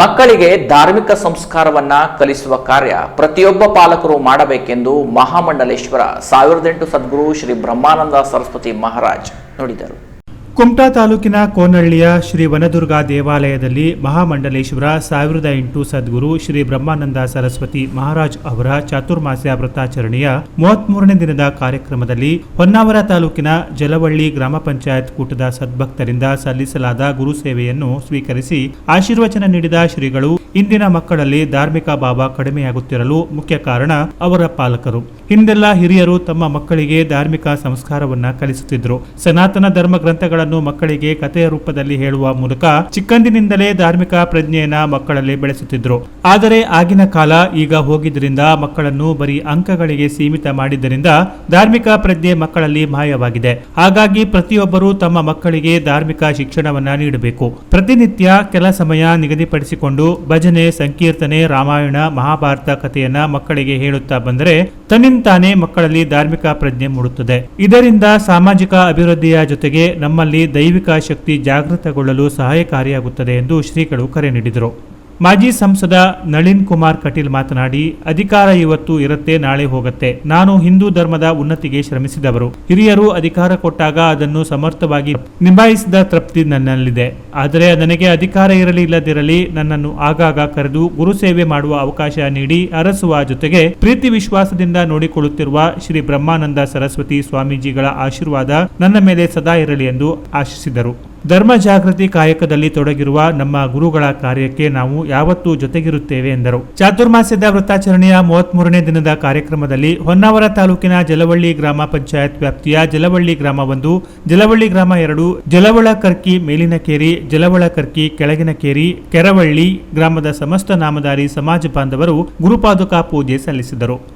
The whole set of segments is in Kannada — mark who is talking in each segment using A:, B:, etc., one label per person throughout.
A: ಮಕ್ಕಳಿಗೆ ಧಾರ್ಮಿಕ ಸಂಸ್ಕಾರವನ್ನ ಕಲಿಸುವ ಕಾರ್ಯ ಪ್ರತಿಯೊಬ್ಬ ಪಾಲಕರು ಮಾಡಬೇಕೆಂದು ಮಹಾಮಂಡಲೇಶ್ವರ, ಸಾವಿರದ ಎಂಟು ಸದ್ಗುರು ಶ್ರೀ ಬ್ರಹ್ಮಾನಂದ ಸರಸ್ವತಿ ಮಹಾರಾಜ್ ನುಡಿದರು.
B: ಕುಮಟಾ ತಾಲೂಕಿನ ಕೋನಹಳ್ಳಿಯ ಶ್ರೀ ವನದುರ್ಗಾ ದೇವಾಲಯದಲ್ಲಿ ಮಹಾಮಂಡಲೇಶ್ವರ ಸಾವಿರದ ಎಂಟು ಸದ್ಗುರು ಶ್ರೀ ಬ್ರಹ್ಮಾನಂದ ಸರಸ್ವತಿ ಮಹಾರಾಜ್ ಅವರ ಚಾತುರ್ಮಾಸ್ಯ ವ್ರತಾಚರಣೆಯ ಮೂವತ್ಮೂರನೇ ದಿನದ ಕಾರ್ಯಕ್ರಮದಲ್ಲಿ ಹೊನ್ನಾವರ ತಾಲೂಕಿನ ಜಲವಳ್ಳಿ ಗ್ರಾಮ ಪಂಚಾಯತ್ ಕೂಟದ ಸದ್ಭಕ್ತರಿಂದ ಸಲ್ಲಿಸಲಾದ ಗುರು ಸೇವೆಯನ್ನು ಸ್ವೀಕರಿಸಿ ಆಶೀರ್ವಚನ ನೀಡಿದ ಶ್ರೀಗಳು ಇಂದಿನ ಮಕ್ಕಳಲ್ಲಿ ಧಾರ್ಮಿಕ ಭಾವ ಕಡಿಮೆಯಾಗುತ್ತಿರಲು ಮುಖ್ಯ ಕಾರಣ ಅವರ ಪಾಲಕರು. ಹಿಂದೆಲ್ಲ ಹಿರಿಯರು ತಮ್ಮ ಮಕ್ಕಳಿಗೆ ಧಾರ್ಮಿಕ ಸಂಸ್ಕಾರವನ್ನ ಕಲಿಸುತ್ತಿದ್ರು. ಸನಾತನ ಧರ್ಮ ಗ್ರಂಥಗಳನ್ನು ಮಕ್ಕಳಿಗೆ ಕಥೆಯ ರೂಪದಲ್ಲಿ ಹೇಳುವ ಮೂಲಕ ಚಿಕ್ಕಂದಿನಿಂದಲೇ ಧಾರ್ಮಿಕ ಪ್ರಜ್ಞೆಯನ್ನ ಮಕ್ಕಳಲ್ಲಿ ಬೆಳೆಸುತ್ತಿದ್ರು. ಆದರೆ ಆಗಿನ ಕಾಲ ಈಗ ಹೋಗಿದ್ದರಿಂದ ಮಕ್ಕಳನ್ನು ಬರೀ ಅಂಕಗಳಿಗೆ ಸೀಮಿತ ಮಾಡಿದ್ದರಿಂದ ಧಾರ್ಮಿಕ ಪ್ರಜ್ಞೆ ಮಕ್ಕಳಲ್ಲಿ ಮಾಯವಾಗಿದೆ. ಹಾಗಾಗಿ ಪ್ರತಿಯೊಬ್ಬರು ತಮ್ಮ ಮಕ್ಕಳಿಗೆ ಧಾರ್ಮಿಕ ಶಿಕ್ಷಣವನ್ನ ನೀಡಬೇಕು. ಪ್ರತಿನಿತ್ಯ ಕೆಲ ಸಮಯ ನಿಗದಿಪಡಿಸಿಕೊಂಡು ಭಜನೆ, ಸಂಕೀರ್ತನೆ, ರಾಮಾಯಣ, ಮಹಾಭಾರತ ಕಥೆಯನ್ನ ಮಕ್ಕಳಿಗೆ ಹೇಳುತ್ತಾ ಬಂದರೆ ತನ್ನಿಂತಾನೇ ಮಕ್ಕಳಲ್ಲಿ ಧಾರ್ಮಿಕ ಪ್ರಜ್ಞೆ ಮೂಡುತ್ತದೆ. ಇದರಿಂದ ಸಾಮಾಜಿಕ ಅಭಿವೃದ್ಧಿಯ ಜೊತೆಗೆ ನಮ್ಮಲ್ಲಿ ದೈವಿಕ ಶಕ್ತಿ ಜಾಗೃತಗೊಳ್ಳಲು ಸಹಾಯಕಾರಿಯಾಗುತ್ತದೆ ಎಂದು ಶ್ರೀಗಳು ಕರೆ ನೀಡಿದರು. ಮಾಜಿ ಸಂಸದ ನಳಿನ್ ಕುಮಾರ್ ಕಟೀಲ್ ಮಾತನಾಡಿ, ಅಧಿಕಾರ ಇವತ್ತು ಇರುತ್ತೆ, ನಾಳೆ ಹೋಗುತ್ತೆ. ನಾನು ಹಿಂದೂ ಧರ್ಮದ ಉನ್ನತಿಗೆ ಶ್ರಮಿಸಿದವರು. ಹಿರಿಯರು ಅಧಿಕಾರ ಕೊಟ್ಟಾಗ ಅದನ್ನು ಸಮರ್ಥವಾಗಿ ನಿಭಾಯಿಸಿದ ತೃಪ್ತಿ ನನ್ನಲ್ಲಿದೆ. ಆದರೆ ನನಗೆ ಅಧಿಕಾರ ಇರಲಿ, ಇಲ್ಲದಿರಲಿ, ನನ್ನನ್ನು ಆಗಾಗ ಕರೆದು ಗುರು ಸೇವೆ ಮಾಡುವ ಅವಕಾಶ ನೀಡಿ ಅರಸುವ ಜೊತೆಗೆ ಪ್ರೀತಿ ವಿಶ್ವಾಸದಿಂದ ನೋಡಿಕೊಳ್ಳುತ್ತಿರುವ ಶ್ರೀ ಬ್ರಹ್ಮಾನಂದ ಸರಸ್ವತಿ ಸ್ವಾಮೀಜಿಗಳ ಆಶೀರ್ವಾದ ನನ್ನ ಮೇಲೆ ಸದಾ ಇರಲಿ ಎಂದು ಆಶಿಸಿದರು. ಧರ್ಮ ಜಾಗೃತಿ ಕಾಯಕದಲ್ಲಿ ತೊಡಗಿರುವ ನಮ್ಮ ಗುರುಗಳ ಕಾರ್ಯಕ್ಕೆ ನಾವು ಯಾವತ್ತೂ ಜೊತೆಗಿರುತ್ತೇವೆ, ಎಂದರು. ಚಾತುರ್ಮಾಸ್ಯದ ವೃತ್ತಾಚರಣೆಯ ಮೂವತ್ಮೂರನೇ ದಿನದ ಕಾರ್ಯಕ್ರಮದಲ್ಲಿ ಹೊನ್ನಾವರ ತಾಲೂಕಿನ ಜಲವಳ್ಳಿ ಗ್ರಾಮ ಪಂಚಾಯತ್ ವ್ಯಾಪ್ತಿಯ ಜಲವಳ್ಳಿ ಗ್ರಾಮ ಒಂದು ಜಲವಳ್ಳಿ ಗ್ರಾಮ ಎರಡು, ಜಲವಳ ಕರ್ಕಿ ಮೇಲಿನ ಕೇರಿ ಜಲವಳ ಕರ್ಕಿ ಕೆಳಗಿನ ಕೇರಿ ಕೆರವಳ್ಳಿ ಗ್ರಾಮದ ಸಮಸ್ತ ನಾಮಧಾರಿ ಸಮಾಜ ಬಾಂಧವರು ಗುರುಪಾದುಕಾ ಪೂಜೆ ಸಲ್ಲಿಸಿದರು.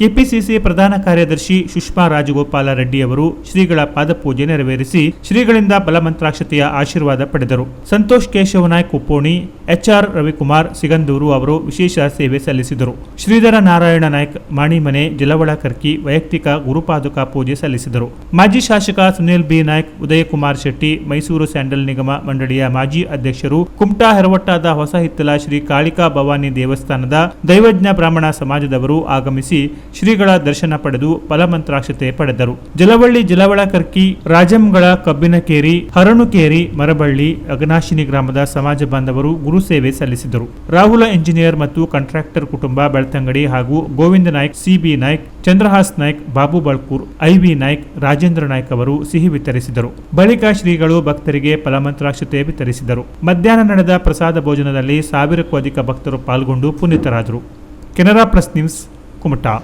B: ಕೆಪಿಸಿಸಿ ಪ್ರಧಾನ ಕಾರ್ಯದರ್ಶಿ ಸುಷ್ಮಾ ರಾಜಗೋಪಾಲ ರೆಡ್ಡಿ ಅವರು ಶ್ರೀಗಳ ಪಾದಪೂಜೆ ನೆರವೇರಿಸಿ ಶ್ರೀಗಳಿಂದ ಬಲಮಂತ್ರಾಕ್ಷತೆಯ ಆಶೀರ್ವಾದ ಪಡೆದರು. ಸಂತೋಷ್ ಕೇಶವ ನಾಯ್ಕ ಉಪ್ಪೋಣಿ ಎಚ್ಆರ್ ರವಿಕುಮಾರ್ ಸಿಗಂದೂರು ಅವರು ವಿಶೇಷ ಸೇವೆ ಸಲ್ಲಿಸಿದರು. ಶ್ರೀಧರ ನಾರಾಯಣ ನಾಯ್ಕ್ ಮಾಣಿಮನೆ ಜಲವಳ ಕರ್ಕಿ ವೈಯಕ್ತಿಕ ಗುರುಪಾದುಕ ಪೂಜೆ ಸಲ್ಲಿಸಿದರು. ಮಾಜಿ ಶಾಸಕ ಸುನಿಲ್ ಬಿ. ನಾಯ್ಕ, ಉದಯಕುಮಾರ್ ಶೆಟ್ಟಿ, ಮೈಸೂರು ಸ್ಯಾಂಡಲ್ ನಿಗಮ ಮಂಡಳಿಯ ಮಾಜಿ ಅಧ್ಯಕ್ಷರು, ಕುಮಟಾ ಹೆರವಟ್ಟಾದ ಹೊಸ ಹಿತ್ತಲ ಶ್ರೀ ಕಾಳಿಕಾ ಭವಾನಿ ದೇವಸ್ಥಾನದ ದೈವಜ್ಞ ಬ್ರಾಹ್ಮಣ ಸಮಾಜದವರು ಆಗಮಿಸಿ ಶ್ರೀಗಳ ದರ್ಶನ ಪಡೆದು ಫಲಮಂತ್ರಾಕ್ಷತೆ ಪಡೆದರು. ಜಲವಳ್ಳಿ ಜಲವಳ ಕರ್ಕಿ ರಾಜಂಗಳ ಕಬ್ಬಿನಕೇರಿ ಹರಣುಕೇರಿ ಮರಬಳ್ಳಿ, ಅಗನಾಶಿನಿ ಗ್ರಾಮದ ಸಮಾಜ ಬಾಂಧವರು ಗುರು ಸೇವೆ ಸಲ್ಲಿಸಿದರು. ರಾಹುಲ ಎಂಜಿನಿಯರ್ ಮತ್ತು ಕಾಂಟ್ರಾಕ್ಟರ್ ಕುಟುಂಬ ಬೆಳ್ತಂಗಡಿ ಹಾಗೂ Govinda Naik C B Naik, Chandrahas Naik, Babu Balkur I V Naik, Rajendra Naik ಅವರು ಸಿಹಿ ವಿತರಿಸಿದರು. ಬಳಿಕ ಶ್ರೀಗಳು ಭಕ್ತರಿಗೆ ಫಲಮಂತ್ರಾಕ್ಷತೆ ವಿತರಿಸಿದರು. ಮಧ್ಯಾಹ್ನ ನಡೆದ ಪ್ರಸಾದ ಭೋಜನದಲ್ಲಿ ಸಾವಿರಕ್ಕೂ ಅಧಿಕ ಭಕ್ತರು ಪಾಲ್ಗೊಂಡು ಪುನೀತರಾದರು. Canara plus news, Kumta.